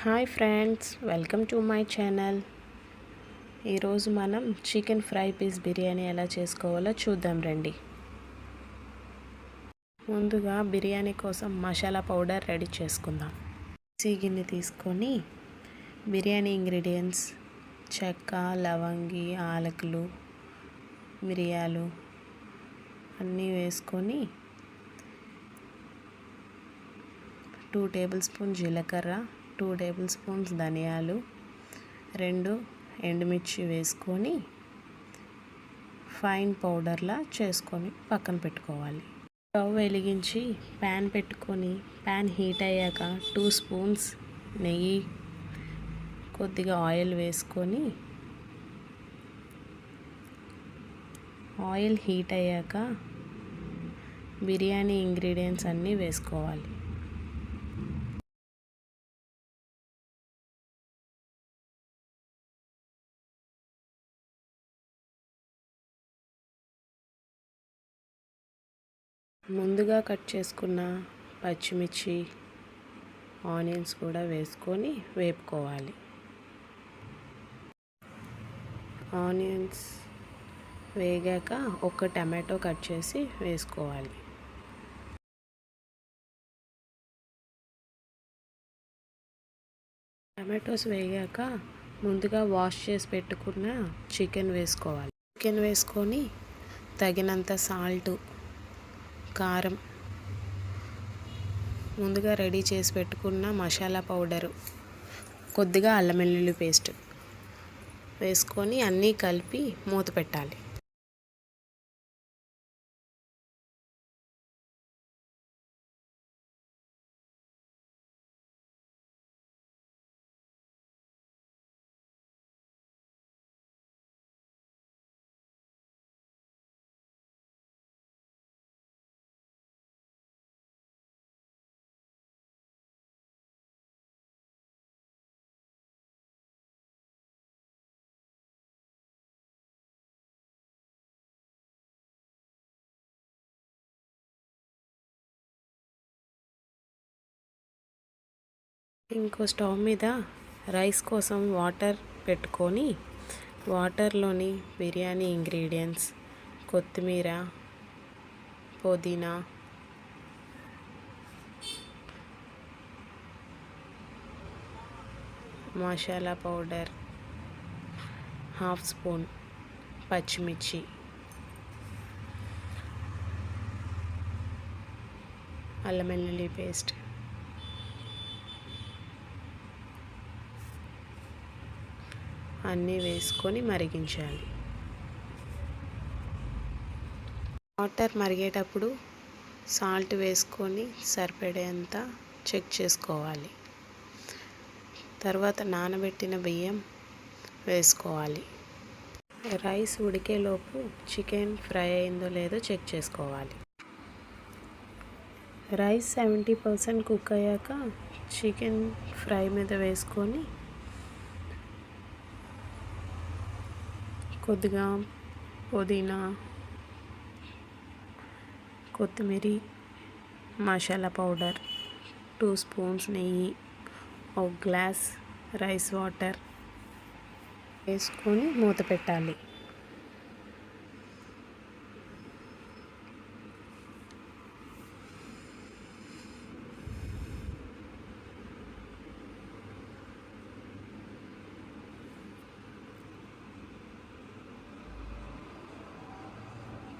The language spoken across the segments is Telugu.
Hi friends welcome to my channel. ఈరోజు మనం చికెన్ ఫ్రై పీస్ బిర్యానీ ఎలా చేసుకోవాలో చూద్దాం రండి. ముందుగా బిర్యానీ కోసం మసాలా పౌడర్ రెడీ చేసుకుందాం. మిక్సీ గిన్నె తీసుకొని బిర్యానీ ఇంగ్రీడియంట్స్ చెక్క లవంగి ఆలకులు మిరియాలు అన్నీ వేసుకొని టూ టేబుల్ స్పూన్ జీలకర్ర టూ టేబుల్ స్పూన్స్ ధనియాలు రెండు ఎండుమిర్చి వేసుకొని ఫైన్ పౌడర్లా చేసుకొని పక్కన పెట్టుకోవాలి. స్టవ్ వెలిగించి ప్యాన్ పెట్టుకొని ప్యాన్ హీట్ అయ్యాక టూ స్పూన్స్ నెయ్యి కొద్దిగా ఆయిల్ వేసుకొని ఆయిల్ హీట్ అయ్యాక బిర్యానీ ఇంగ్రీడియంట్స్ అన్నీ వేసుకోవాలి. ముందుగా కట్ చేసుకున్న పచ్చిమిర్చి ఆనియన్స్ కూడా వేసుకొని వేపుకోవాలి. ఆనియన్స్ వేగాక ఒక టమాటో కట్ చేసి వేసుకోవాలి. టమాటోస్ వేగాక ముందుగా వాష్ చేసి పెట్టుకున్న చికెన్ వేసుకోవాలి. చికెన్ వేసుకొని తగినంత సాల్ట్ కారం. ముందుగా రెడీ చేసి పెట్టుకున్న మసాలా పౌడరు. కొద్దిగా అల్లం వెల్లుల్లి పేస్ట్ వేసుకొని అన్నీ కలిపి మూత పెట్టాలి. ఇంకో స్టవ్ మీద రైస్ కోసం వాటర్ పెట్టుకొని వాటర్లోని బిర్యానీ ఇంగ్రీడియంట్స్ కొత్తిమీర పుదీనా మసాలా పౌడర్ హాఫ్ స్పూన్ పచ్చిమిర్చి అల్లం వెల్లుల్లి పేస్ట్ అన్నీ వేసుకొని మరిగించాలి. వాటర్ మరిగేటప్పుడు సాల్ట్ వేసుకొని సరిపడేంత చెక్ చేసుకోవాలి. తర్వాత నానబెట్టిన బియ్యం వేసుకోవాలి. రైస్ ఉడికేలోపు చికెన్ ఫ్రై అయిందో లేదో చెక్ చేసుకోవాలి. రైస్ సెవెంటీ పర్సెంట్ కుక్ అయ్యాక చికెన్ ఫ్రై మీద వేసుకొని కొద్దిగా పుదీనా కొత్తిమీర మసాలా పౌడర్ టూ స్పూన్స్ నెయ్యి ఒక గ్లాస్ రైస్ వాటర్ వేసుకొని మూత పెట్టాలి.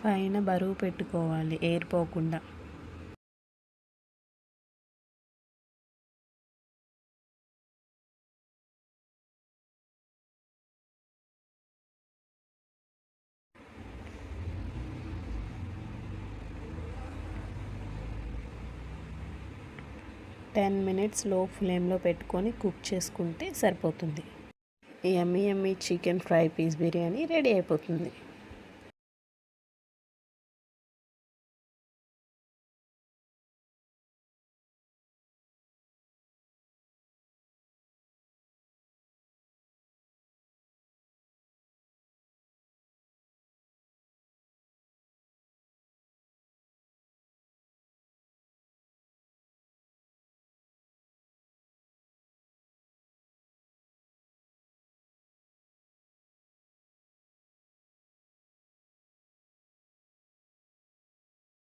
పైన బరువు పెట్టుకోవాలి ఎయిర్ పోకుండా టెన్ మినిట్స్లో ఫ్లేమ్లో పెట్టుకొని కుక్ చేసుకుంటే సరిపోతుంది. Yummy yummy chicken fry piece biryani ready అయిపోతుంది.